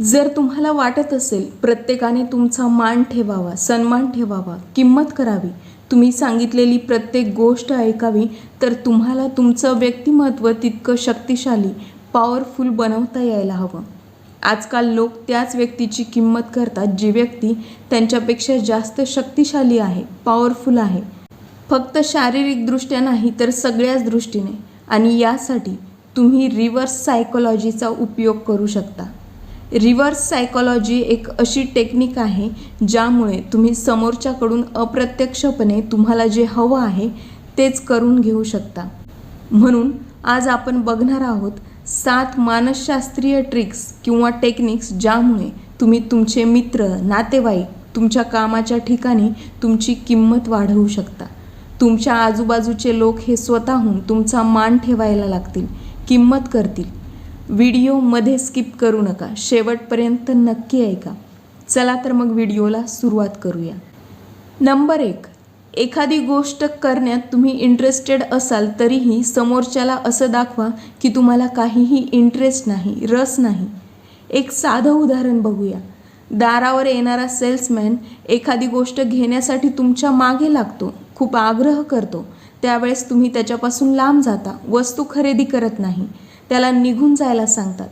जर तुम्हाला वाटत असेल प्रत्येकाने तुमचा मान ठेवावा सन्मान ठेवावा किंमत करावी तुम्ही सांगितलेली प्रत्येक गोष्ट ऐकावी तर तुम्हाला तुमचं व्यक्तिमत्व तितकं शक्तिशाली पॉवरफुल बनवता यायला हवं. आजकाल लोक त्याच व्यक्तीची किंमत करतात जी व्यक्ती त्यांच्यापेक्षा जास्त शक्तिशाली आहे पॉवरफुल आहे. फक्त शारीरिकदृष्ट्या नाही तर सगळ्याच दृष्टीने. आणि यासाठी तुम्ही रिव्हर्स सायकोलॉजीचा उपयोग करू शकता. रिव्हर्स सायकॉलॉजी एक अशी टेक्निक आहे ज्यामुळे तुम्ही समोरच्याकडून अप्रत्यक्षपणे तुम्हाला जे हवं आहे तेच करून घेऊ शकता. म्हणून आज आपण बघणार आहोत सात मानसशास्त्रीय ट्रिक्स किंवा टेक्निक्स ज्यामुळे तुम्ही तुमचे मित्र नातेवाईक तुमच्या कामाच्या ठिकाणी तुमची किंमत वाढवू शकता. तुमच्या आजूबाजूचे लोक हे स्वतःहून तुमचा मान ठेवायला लागतील किंमत करतील. व्हिडिओमध्ये स्किप करू नका. शेवटपर्यंत नक्की ऐका. चला तर मग व्हिडिओला सुरुवात करूया. नंबर एक. एखादी गोष्ट करण्यात तुम्ही इंटरेस्टेड असाल तरीही समोरच्याला असं दाखवा की तुम्हाला काहीही इंटरेस्ट नाही रस नाही. एक साधं उदाहरण बघूया. दारावर येणारा सेल्समॅन एखादी गोष्ट घेण्यासाठी तुमच्या मागे लागतो खूप आग्रह करतो. त्यावेळेस तुम्ही त्याच्यापासून लांब जाता वस्तू खरेदी करत नाही. त्याला निघून जायला सांगतात.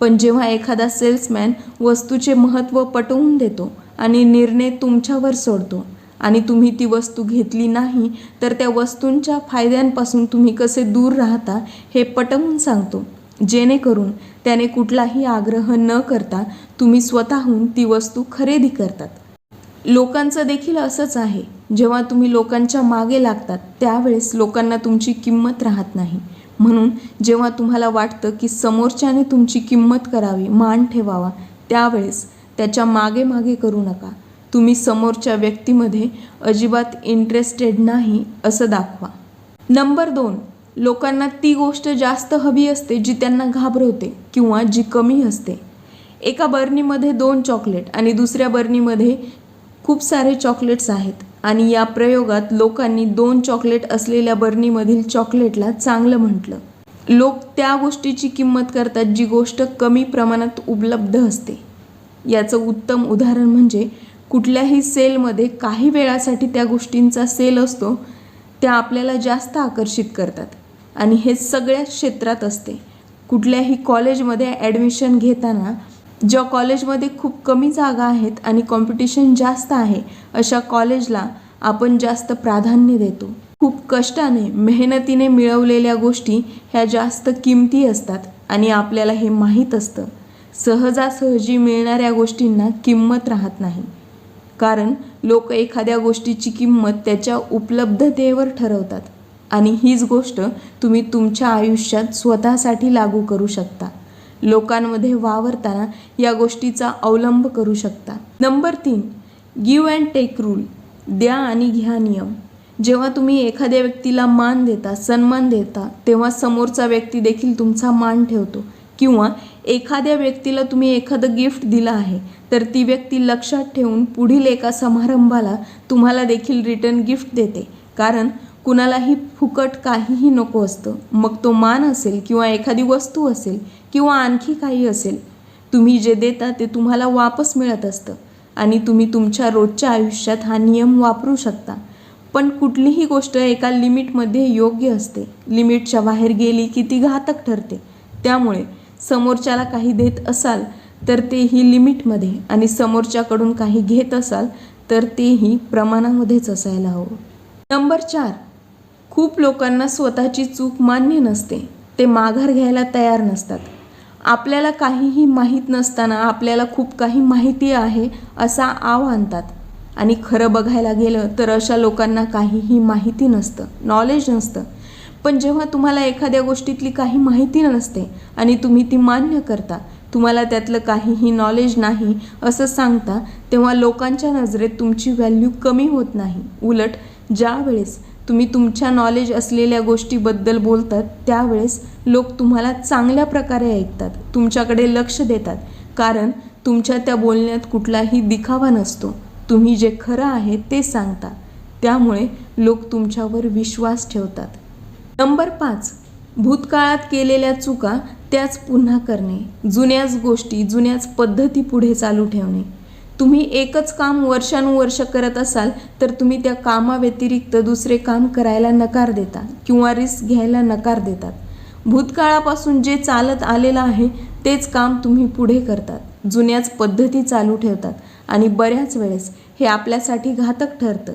पण जेव्हा एखादा सेल्समॅन वस्तूचे महत्त्व पटवून देतो आणि निर्णय तुमच्यावर सोडतो आणि तुम्ही ती वस्तू घेतली नाही तर त्या वस्तूंच्या फायद्यांपासून तुम्ही कसे दूर राहता हे पटवून सांगतो. जेणेकरून त्याने कुठलाही आग्रह न करता तुम्ही स्वतःहून ती वस्तू खरेदी करतात. लोकांचं देखील असंच आहे. जेव्हा तुम्ही लोकांच्या मागे लागतात त्यावेळेस लोकांना तुमची किंमत राहत नाही. म्हणून जेव्हा तुम्हाला वाटतं की समोरच्याने तुमची किंमत करावी मान ठेवावा त्यावेळेस त्याच्यामागे मागे करू नका. तुम्ही समोरच्या व्यक्तीमध्ये अजिबात इंटरेस्टेड नाही असं दाखवा. नंबर दोन लोकांना ती गोष्ट जास्त हवी असते जी त्यांना घाबरवते किंवा जी कमी असते. एका बर्नीमध्ये दोन चॉकलेट आणि दुसऱ्या बर्नीमध्ये खूप सारे चॉकलेट्स आहेत. आणि या प्रयोगात लोकांनी दोन चॉकलेट असलेल्या बर्नीमधील चॉकलेटला चांगलं म्हटलं. लोक त्या गोष्टीची किंमत करतात जी गोष्ट कमी प्रमाणात उपलब्ध असते. याचं उत्तम उदाहरण म्हणजे कुठल्याही सेलमध्ये काही वेळासाठी त्या गोष्टींचा सेल असतो त्या आपल्याला जास्त आकर्षित करतात. आणि हे सगळ्याच क्षेत्रात असते. कुठल्याही कॉलेजमध्ये ॲडमिशन घेताना ज्या कॉलेजमध्ये खूप कमी जागा आहेत आणि कॉम्पिटिशन जास्त आहे अशा कॉलेजला आपण जास्त प्राधान्य देतो. खूप कष्टाने मेहनतीने मिळवलेल्या गोष्टी ह्या जास्त किमती असतात आणि आपल्याला हे माहीत असतं. सहजासहजी मिळणाऱ्या गोष्टींना किंमत राहत नाही. कारण लोक एखाद्या गोष्टीची किंमत त्याच्या उपलब्धतेवर ठरवतात आणि हीच गोष्ट तुम्ही तुमच्या आयुष्यात स्वतःसाठी लागू करू शकता. लोकांमध्ये वावरताना या गोष्टीचा अवलंब करू शकता. नंबर तीन गिव अँड टेक रूल द्या आणि घ्या नियम. जेव्हा तुम्ही एखाद्या व्यक्तीला मान देता सन्मान देता तेव्हा समोरचा व्यक्ती देखील तुमचा मान ठेवतो. किंवा एखाद्या व्यक्तीला तुम्ही एखादं गिफ्ट दिलं आहे तर ती व्यक्ती लक्षात ठेवून पुढील एका समारंभाला तुम्हाला देखील रिटर्न गिफ्ट देते. कारण कुणालाही फुकट काहीही नको असतं. मग तो मान असेल किंवा एखादी वस्तू असेल किंवा आणखी काही असेल तुम्ही जे देता ते तुम्हाला वापस मिळत असतं आणि तुम्ही तुमच्या रोजच्या आयुष्यात हा नियम वापरू शकता. पण कुठलीही गोष्ट एका लिमिटमध्ये योग्य असते. लिमिटच्या बाहेर गेली की ती घातक ठरते. त्यामुळे समोरच्याला काही देत असाल तर तेही लिमिटमध्ये आणि समोरच्याकडून काही घेत असाल तर तेही प्रमाणामध्येच असायला हवं. नंबर चार. खूप लोकांना स्वतःची चूक मान्य नसते. ते माघार घ्यायला तयार नसतात. आपल्याला काहीही माहीत नसताना आपल्याला खूप काही माहिती आहे असा आव आणतात. आणि खरं बघायला गेलं तर अशा लोकांना काहीही माहिती नसतं नॉलेज नसतं. पण जेव्हा तुम्हाला एखाद्या गोष्टीतली काही माहिती नसते आणि तुम्ही ती मान्य करता तुम्हाला त्यातलं काहीही नॉलेज नाही असं सांगता तेव्हा लोकांच्या नजरेत तुमची व्हॅल्यू कमी होत नाही. उलट ज्यावेळेस तुम्ही तुमच्या नॉलेज असलेल्या गोष्टीबद्दल बोलतात त्यावेळेस लोक तुम्हाला चांगल्या प्रकारे ऐकतात तुमच्याकडे लक्ष देतात. कारण तुमच्या त्या बोलण्यात कुठलाही दिखावा नसतो. तुम्ही जे खरं आहे ते सांगता. त्यामुळे लोक तुमच्यावर विश्वास ठेवतात. नंबर पाच. भूतकाळात केलेल्या चुका त्याच पुन्हा करणे. जुन्याच गोष्टी जुन्याच पद्धती पुढे चालू ठेवणे. तुम्ही एकच काम वर्षानुवर्ष करत असाल तर तुम्ही त्या कामाव्यतिरिक्त दुसरे काम करायला नकार देता किंवा रिस्क घ्यायला नकार देतात. भूतकाळापासून जे चालत आलेलं आहे तेच काम तुम्ही पुढे करतात. जुन्याच पद्धती चालू ठेवतात आणि बऱ्याच वेळेस हे आपल्यासाठी घातक ठरतं.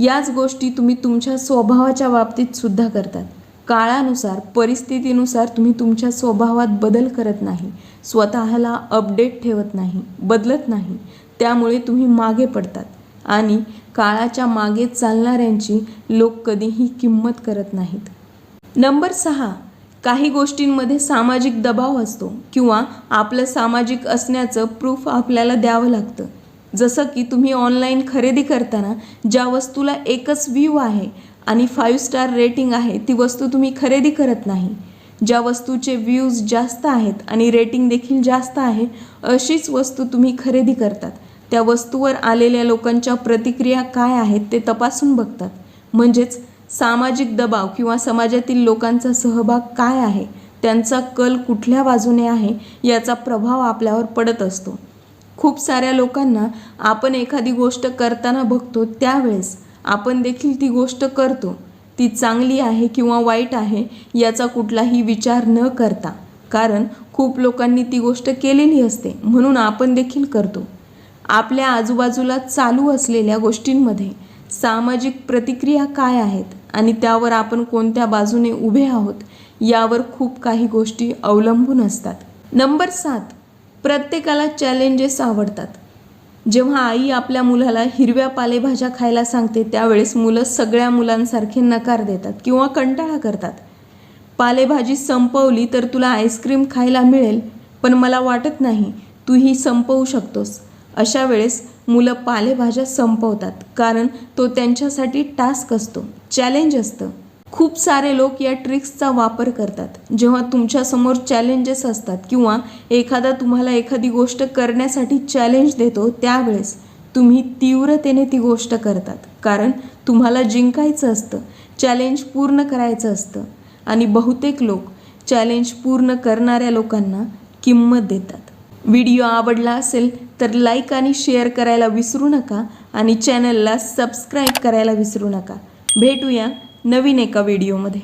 याच गोष्टी तुम्ही तुमच्या स्वभावाच्या बाबतीत सुद्धा करतात. काळानुसार परिस्थितीनुसार तुम्ही तुमच्या स्वभावात बदल करत नाही स्वतःला अपडेट ठेवत नाही बदलत नाही. त्यामुळे तुम्ही मागे पडतात आणि काळाच्या मागे चालणाऱ्यांची लोक कधीही किंमत करत नाहीत. नंबर सहा काही गोष्टींमध्ये सामाजिक दबाव असतो किंवा आपलं सामाजिक असण्याचं प्रूफ आपल्याला द्यावं लागतं. जसं की तुम्ही ऑनलाईन खरेदी करताना ज्या वस्तूला एकच व्ह्यू आहे आणि फाईव्ह स्टार रेटिंग आहे ती वस्तू तुम्ही खरेदी करत नाही. ज्या वस्तूचे व्ह्यूज जास्त आहेत आणि रेटिंग देखील जास्त आहे अशीच वस्तू तुम्ही खरेदी करतात. त्या वस्तूवर आलेल्या लोकांच्या प्रतिक्रिया काय आहेत ते तपासून बघतात. म्हणजेच सामाजिक दबाव किंवा समाजातील लोकांचा सहभाग काय आहे त्यांचा कल कुठल्या बाजूने आहे याचा प्रभाव आपल्यावर पडत असतो. खूप साऱ्या लोकांना आपण एखादी गोष्ट करताना बघतो त्यावेळेस आपण देखील ती गोष्ट करतो. ती चांगली आहे किंवा वाईट आहे याचा कुठलाही विचार न करता. कारण खूप लोकांनी ती गोष्ट केलेली असते म्हणून आपण देखील करतो. आपल्या आजूबाजूला चालू असलेल्या गोष्टींमध्ये सामाजिक प्रतिक्रिया काय आहेत आणि त्यावर आपण कोणत्या बाजूने उभे आहोत यावर खूप काही गोष्टी अवलंबून असतात. नंबर सात प्रत्येकाला चॅलेंजेस आवडतात. जेव्हा आई आपल्या मुलाला हिरव्या पालेभाज्या खायला सांगते त्यावेळेस मुलं सगळ्या मुलांसारखे नकार देतात किंवा कंटाळा करतात. पालेभाजी संपवली तर तुला आईस्क्रीम खायला मिळेल पण मला वाटत नाही तू ही संपवू शकतोस. अशा वेळेस मुलं पालेभाज्या संपवतात कारण तो त्यांच्यासाठी टास्क असतो चॅलेंज असतं. खूप सारे लोक या ट्रिक्सचा वापर करतात. जेव्हा तुमच्यासमोर चॅलेंजेस असतात किंवा एखादा तुम्हाला एखादी गोष्ट करण्यासाठी चॅलेंज देतो त्यावेळेस तुम्ही तीव्रतेने ती गोष्ट करतात. कारण तुम्हाला जिंकायचं असतं चॅलेंज पूर्ण करायचं असतं आणि बहुतेक लोक चॅलेंज पूर्ण करणाऱ्या लोकांना किंमत देतात. व्हिडिओ आवडला असेल तर लाईक आणि शेअर करायला विसरू नका आणि चॅनलला सबस्क्राईब करायला विसरू नका. भेटूया नवीन एका व्हिडिओमध्ये.